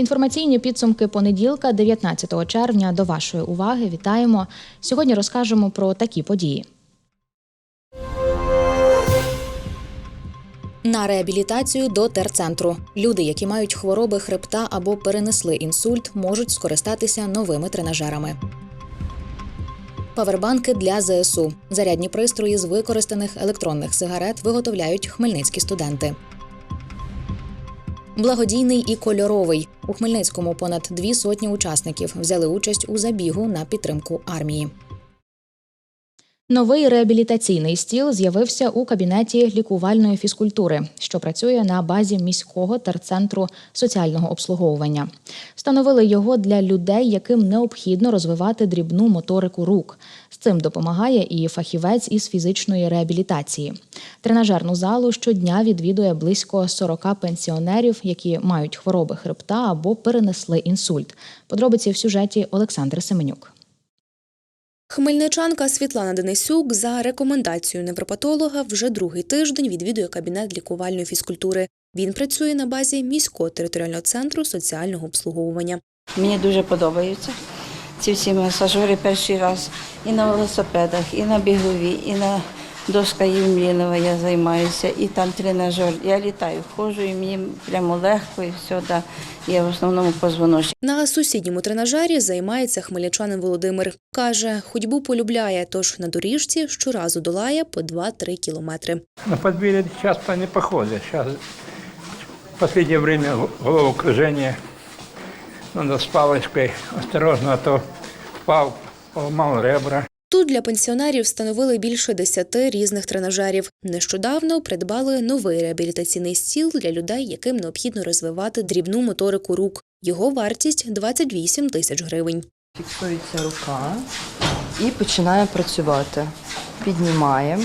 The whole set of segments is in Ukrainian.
Інформаційні підсумки понеділка, 19 червня. До вашої уваги вітаємо. Сьогодні розкажемо про такі події. На реабілітацію до терцентру. Люди, які мають хвороби хребта або перенесли інсульт, можуть скористатися новими тренажерами. Павербанки для ЗСУ. Зарядні пристрої з використаних електронних сигарет виготовляють хмельницькі студенти. Благодійний і кольоровий у Хмельницькому понад дві сотні учасників взяли участь у забігу на підтримку армії. Новий реабілітаційний стіл з'явився у кабінеті лікувальної фізкультури, що працює на базі міського терцентру соціального обслуговування. Встановили його для людей, яким необхідно розвивати дрібну моторику рук. З цим допомагає і фахівець із фізичної реабілітації. Тренажерну залу щодня відвідує близько 40 пенсіонерів, які мають хвороби хребта або перенесли інсульт. Подробиці в сюжеті Олександр Семенюк. Хмельничанка Світлана Денисюк за рекомендацією невропатолога вже другий тиждень відвідує кабінет лікувальної фізкультури. Він працює на базі міського територіального центру соціального обслуговування. Мені дуже подобаються ці всі масажори перший раз і на велосипедах, і на бігові, і на доска Євмілінова я займаюся, і там тренажер. Я літаю, входжу, і мені прямо легко, і все, да. я в основному позвоночник. На сусідньому тренажері займається хмельничанин Володимир. Каже, ходьбу полюбляє, тож на доріжці щоразу долає по 2-3 кілометри. На подвір'я часто не походить. Сейчас в последнее время головокружение. Надо с палочкой осторожно, а то впал, поломал ребра. Тут для пенсіонерів встановили більше 10 різних тренажерів. Нещодавно придбали новий реабілітаційний стіл для людей, яким необхідно розвивати дрібну моторику рук. Його вартість 28 тисяч гривень. Фіксується рука і починає працювати. Піднімаємо.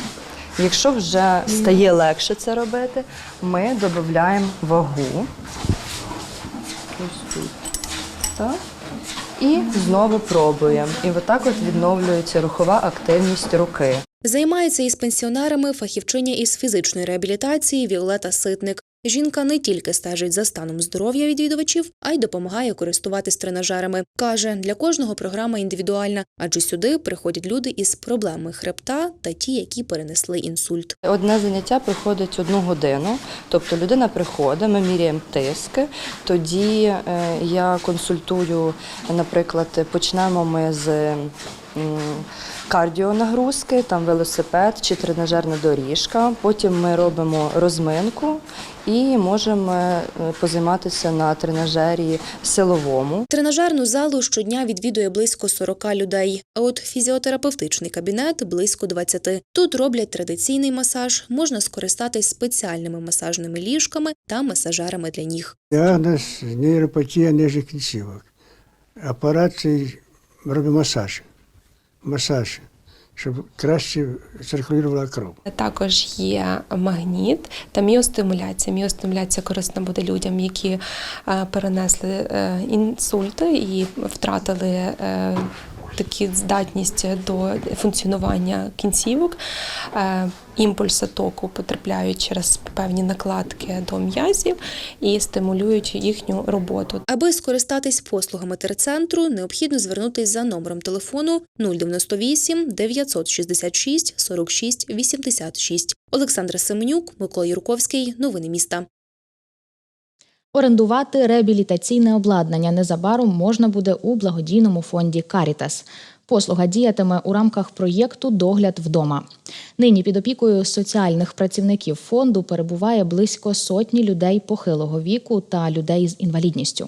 Якщо вже стає легше це робити, ми додаємо вагу. Ось тут. Так. І знову пробуємо. І отак от відновлюється рухова активність руки. Займається із пенсіонерами фахівчиня із фізичної реабілітації Віолета Ситник. Жінка не тільки стежить за станом здоров'я відвідувачів, а й допомагає користуватись тренажерами. Каже, для кожного програма індивідуальна, адже сюди приходять люди із проблемами хребта та ті, які перенесли інсульт. Одне заняття проходить одну годину, тобто людина приходить, ми міряємо тиски. Тоді е, я консультую, наприклад, почнемо ми з кардіонагрузки, там велосипед чи тренажерна доріжка. Потім ми робимо розминку і можемо е, позайматися на тренажері силовому. Тренажерну залу щодня відвідує близько 40 людей, а от фізіотерапевтичний кабінет близько 20. Тут роблять традиційний масаж, можна скористатись спеціальними масажними ліжками та масажерами для ніг. Діагноз нейропатія нижніх кінцівок. Апарат робить масаж. Масаж, щоб краще циркулювала кров. Також є магніт та міостимуляція. Міостимуляція корисна буде людям, які е, перенесли е, інсульти і втратили. Такі здатність до функціонування кінцівок, Е, імпульси току потрапляють через певні накладки до м'язів і стимулюють їхню роботу. Аби скористатись послугами терцентру, необхідно звернутись за номером телефону 098 966 46 86. Олександра Семенюк, Микола Юрковський. Новини міста. Орендувати реабілітаційне обладнання незабаром можна буде у благодійному фонді Карітас. Послуга діятиме у рамках проєкту Догляд вдома. Нині під опікою соціальних працівників фонду перебуває близько сотні людей похилого віку та людей з інвалідністю.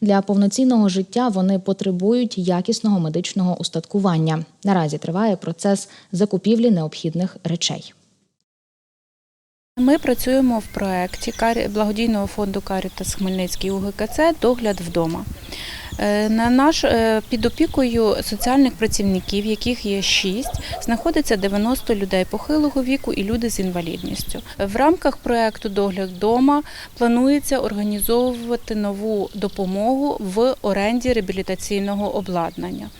Для повноцінного життя вони потребують якісного медичного устаткування. Наразі триває процес закупівлі необхідних речей. Ми працюємо в проєкті благодійного фонду Карітас Хмельницький УГКЦ Догляд вдома. Е, На наш е, під опікою соціальних працівників, яких є шість, знаходиться 90 людей похилого віку і люди з інвалідністю. В рамках проекту Догляд вдома планується організовувати нову допомогу в оренді реабілітаційного обладнання.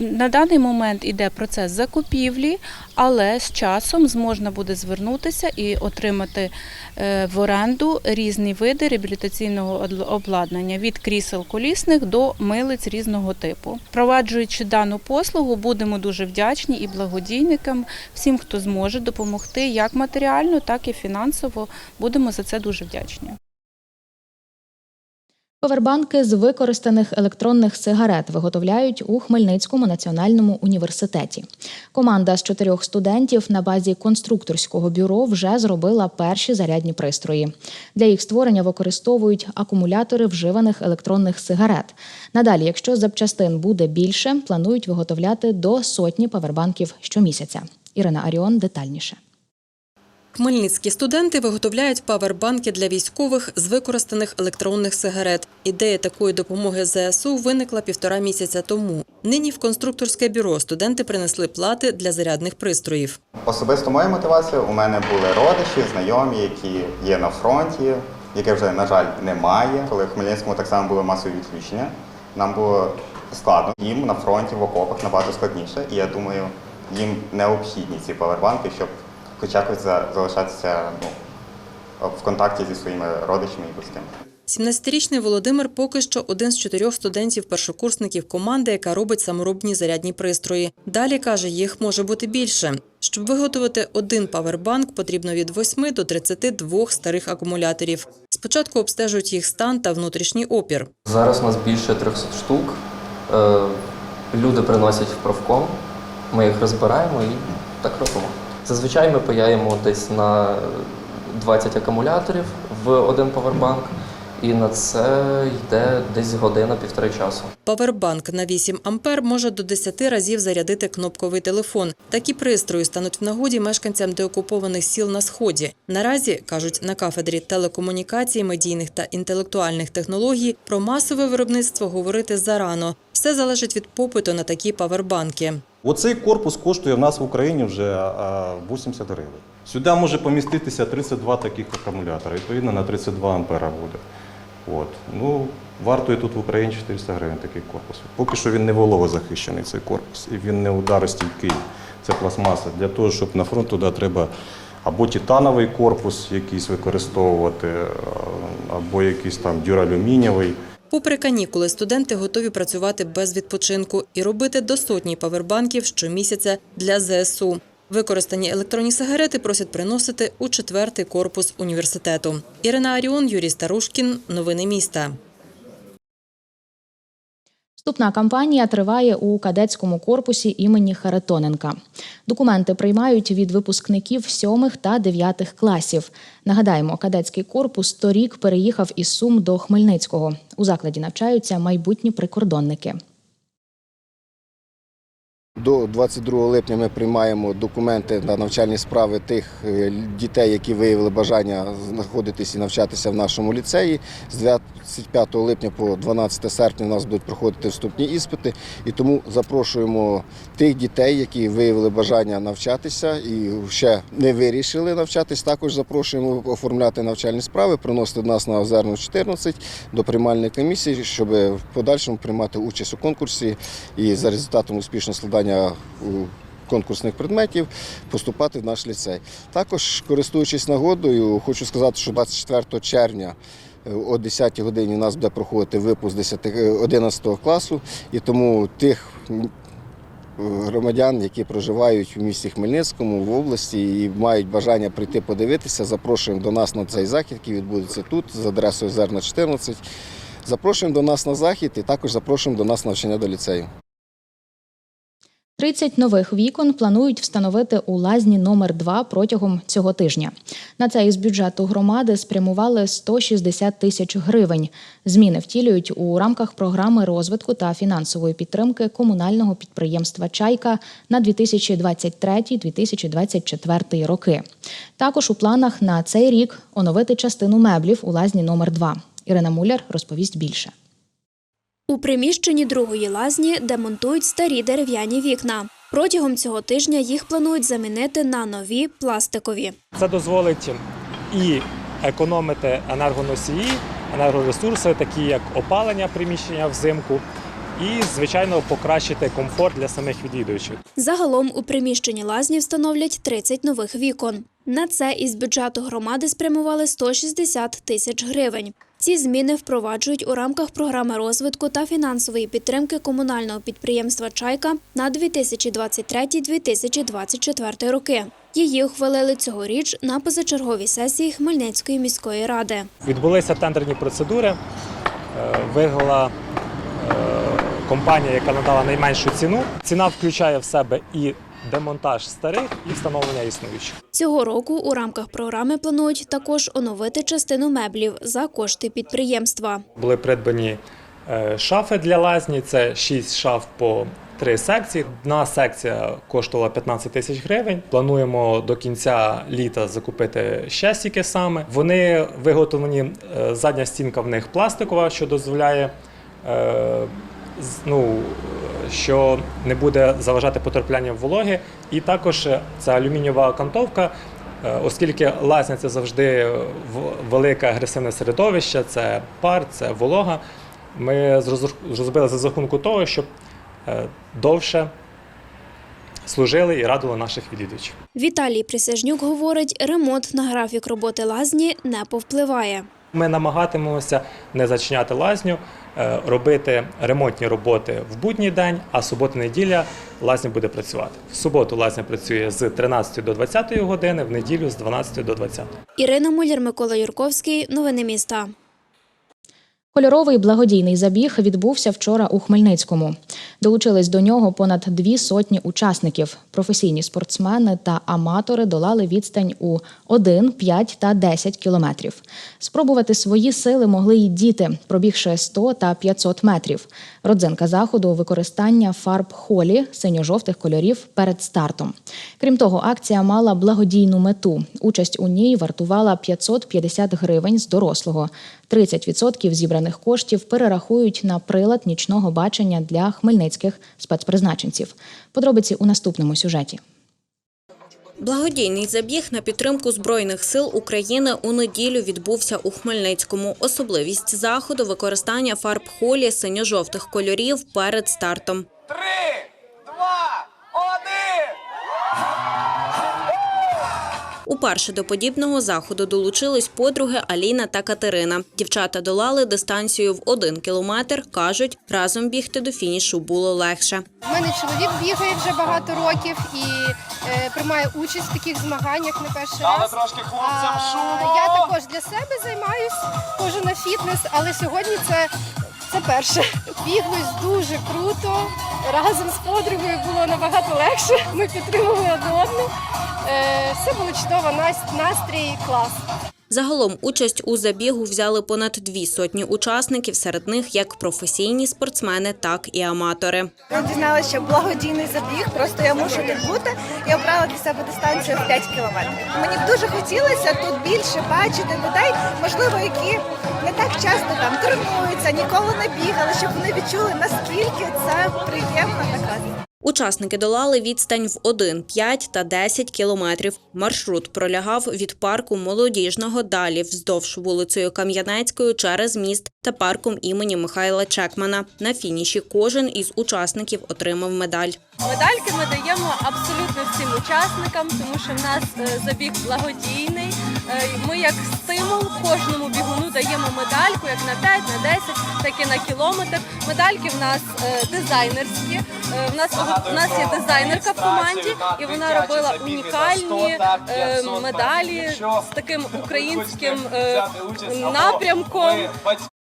На даний момент іде процес закупівлі, але з часом зможна буде звернутися і отримати е, в оренду різні види реабілітаційного обладнання від крісел колісних до милиць різного типу. Впроваджуючи дану послугу, будемо дуже вдячні і благодійникам, всім, хто зможе допомогти як матеріально, так і фінансово. Будемо за це дуже вдячні. Повербанки з використаних електронних сигарет виготовляють у Хмельницькому національному університеті. Команда з чотирьох студентів на базі конструкторського бюро вже зробила перші зарядні пристрої. Для їх створення використовують акумулятори вживаних електронних сигарет. Надалі, якщо запчастин буде більше, планують виготовляти до сотні павербанків щомісяця. Ірина Аріон детальніше. Хмельницькі студенти виготовляють павербанки для військових з використаних електронних сигарет. Ідея такої допомоги ЗСУ виникла півтора місяця тому. Нині в конструкторське бюро студенти принесли плати для зарядних пристроїв. Особисто моя мотивація у мене були родичі, знайомі, які є на фронті, яких вже, на жаль, немає. Коли в Хмельницькому так само були масові відключення, нам було складно. Їм на фронті в окопах набагато складніше. І я думаю, їм необхідні ці павербанки, щоб хоч якось за- залишатися ну, в контакті зі своїми родичами і близькими. 17-річний Володимир поки що один з чотирьох студентів-першокурсників команди, яка робить саморобні зарядні пристрої. Далі каже, їх може бути більше. Щоб виготовити один павербанк, потрібно від 8 до 32 старих акумуляторів. Спочатку обстежують їх стан та внутрішній опір. Зараз у нас більше 300 штук. Е, Люди приносять в профком, ми їх розбираємо і так робимо. Зазвичай ми паяємо десь на 20 акумуляторів в один павербанк, і на це йде десь година-півтори часу. Павербанк на 8 ампер може до 10 разів зарядити кнопковий телефон. Такі пристрої стануть в нагоді мешканцям деокупованих сіл на сході. Наразі кажуть на кафедрі телекомунікацій, медійних та інтелектуальних технологій про масове виробництво говорити зарано. Все залежить від попиту на такі павербанки. Оцей корпус коштує в нас в Україні вже 80 гривень. Сюди може поміститися 32 таких акумулятора, відповідно на 32 ампера буде. От. Ну, вартує тут в Україні 400 гривень такий корпус. Поки що він не вологозахищений, цей корпус, і він не ударостійкий. Це пластмаса. Для того, щоб на фронт туди треба або титановий корпус якийсь використовувати, або якийсь там дюралюмінієвий. Попри канікули, студенти готові працювати без відпочинку і робити до сотні павербанків щомісяця для ЗСУ. Використані електронні сигарети просять приносити у четвертий корпус університету. Ірина Аріон, Юрій Старушкін. Новини міста. Вступна кампанія триває у кадетському корпусі імені Харитоненка. Документи приймають від випускників сьомих та дев'ятих класів. Нагадаємо, кадетський корпус торік переїхав із Сум до Хмельницького. У закладі навчаються майбутні прикордонники. До 22 липня ми приймаємо документи на навчальні справи тих е, дітей, які виявили бажання знаходитись і навчатися в нашому ліцеї. З 25 липня по 12 серпня у нас будуть проходити вступні іспити, і тому запрошуємо тих дітей, які виявили бажання навчатися і ще не вирішили навчатись. Також запрошуємо оформляти навчальні справи, приносити до нас на Озерну 14 до приймальної комісії, щоб в подальшому приймати участь у конкурсі і за результатом успішного складання у конкурсних предметів поступати в наш ліцей. Також, користуючись нагодою, хочу сказати, що 24 червня е, о 10 годині у нас буде проходити випуск 10, е, 11 класу, і тому тих громадян, які проживають у місті Хмельницькому, в області і мають бажання прийти подивитися, запрошуємо до нас на цей захід, який відбудеться тут, з адресою Зерна 14. Запрошуємо до нас на захід і також запрошуємо до нас навчання до ліцею. 30 нових вікон планують встановити у лазні номер 2 протягом цього тижня. На це із бюджету громади спрямували 160 тисяч гривень. Зміни втілюють у рамках програми розвитку та фінансової підтримки комунального підприємства Чайка на 2023-2024 роки. Також у планах на цей рік оновити частину меблів у лазні номер 2 Ірина Муляр розповість більше. У приміщенні другої лазні демонтують старі дерев'яні вікна. Протягом цього тижня їх планують замінити на нові пластикові. Це дозволить і економити енергоносії, енергоресурси, такі як опалення приміщення взимку, і, звичайно, покращити комфорт для самих відвідувачів. Загалом у приміщенні лазні встановлять 30 нових вікон. На це із бюджету громади спрямували 160 тисяч гривень. Ці зміни впроваджують у рамках програми розвитку та фінансової підтримки комунального підприємства Чайка на 2023-2024 роки. Її ухвалили цьогоріч на позачерговій сесії Хмельницької міської ради. Відбулися тендерні процедури, е, виграла е, компанія, яка надала найменшу ціну. Ціна включає в себе і демонтаж старих, і встановлення існуючих. Цього року у рамках програми планують також оновити частину меблів за кошти підприємства. Були придбані е, шафи для лазні. Це 6 шаф по три секції. Одна секція коштувала 15 тисяч гривень. Плануємо до кінця літа закупити ще стільки саме. Вони виготовлені, е, задня стінка в них пластикова, що дозволяє. Ну, що не буде заважати потраплянням вологи, і також е, це алюмінієва окантовка, Е, Оскільки лазня це завжди велике агресивне середовище, це пар, це волога. Ми зроз- зробили за рахунку того, щоб е, довше служили і радили наших відвідувачів. Віталій Присяжнюк говорить, ремонт на графік роботи лазні не повпливає. Ми намагатимемося не зачиняти лазню, робити ремонтні роботи в будній день, а субота-неділя лазня буде працювати. В суботу лазня працює з 13 до 20 години, в неділю з 12 до 20. Ірина Муляр, Микола Юрковський. Новини міста. Кольоровий благодійний забіг відбувся вчора у Хмельницькому. Долучились до нього понад дві сотні учасників. Професійні спортсмени та аматори долали відстань у 1, 5 та 10 кілометрів. Спробувати свої сили могли й діти, пробігши 100 та 500 метрів. Родзинка заходу використання фарб холі синьо-жовтих кольорів перед стартом. Крім того, акція мала благодійну мету. Участь у ній вартувала 550 гривень з дорослого. 30% зібраних коштів перерахують на прилад нічного бачення для хмельницьких спецпризначенців. Подробиці у наступному сюжеті. Благодійний забіг на підтримку Збройних сил України у неділю відбувся у Хмельницькому. Особливість заходу – використання фарб холі синьо-жовтих кольорів перед стартом. Уперше до подібного заходу долучились подруги Аліна та Катерина. Дівчата долали дистанцію в один кілометр. кажуть, разом бігти до фінішу було легше. У мене чоловік бігає вже багато років і е, приймає участь в таких змаганнях не перший раз. трошки хлопцям А, я також для себе займаюсь, ходжу на фітнес, але сьогодні це, це перше. Біглось дуже круто. Разом з подругою було набагато легше. Ми підтримували одне одну. Е, все було чудово, нас- настрій клас. Загалом участь у забігу взяли понад дві сотні учасників, серед них як професійні спортсмени, так і аматори. Я дізналася, що благодійний забіг, просто я мушу тут бути. Я обрала для себе дистанцію в 5 кілометрів. Мені дуже хотілося тут більше бачити людей, можливо, які не так часто там тренуються, ніколи не бігали, щоб вони відчули, наскільки це приємна така. Учасники долали відстань в 1, 5 та 10 кілометрів. Маршрут пролягав від парку молодіжного далі вздовж вулицею Кам'янецькою через міст та парком імені Михайла Чекмана. На фініші кожен із учасників отримав медаль. Медальки ми даємо абсолютно всім учасникам, тому що в нас е, забіг благодійний. Е, Ми як стимул кожному бігуну даємо медальку, як на 5, на 10, так і на кілометр. Медальки в нас е, дизайнерські. Е, В нас у нас є дизайнерка в команді, і вона робила унікальні медалі з таким українським напрямком.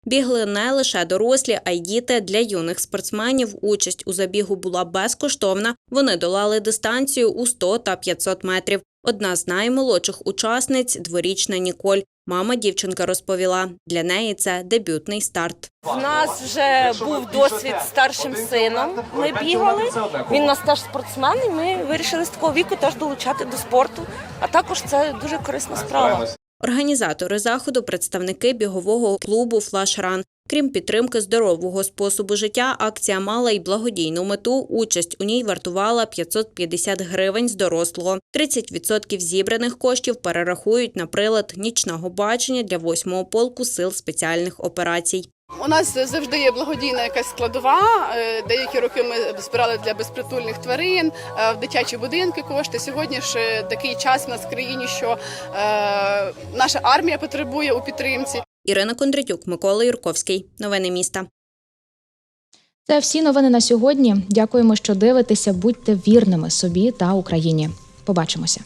Бігли не лише дорослі, а й діти. Для юних спортсменів участь у забігу була безкоштовна. Вони долали дистанцію у 100 та 500 метрів. Одна з наймолодших учасниць – дворічна Ніколь. Мама дівчинка розповіла, для неї це дебютний старт. В нас вже був досвід з старшим сином. Ми бігали. Він у нас теж спортсмен, і ми вирішили з такого віку теж долучати до спорту. А також це дуже корисна справа. Організатори заходу – представники бігового клубу «Флашран». Крім підтримки здорового способу життя, акція мала й благодійну мету. Участь у ній вартувала 550 гривень з дорослого. 30% зібраних коштів перерахують на прилад нічного бачення для 8-го полку сил спеціальних операцій. У нас завжди є благодійна якась складова. Е, Деякі роки ми збирали для безпритульних тварин е, в дитячі будинки кошти. Сьогодні ж такий час в нас в країні, що е, наша армія потребує у підтримці. Ірина Кондратюк, Микола Юрковський. Новини міста. Це всі новини на сьогодні. Дякуємо, що дивитеся. Будьте вірними собі та Україні. Побачимося.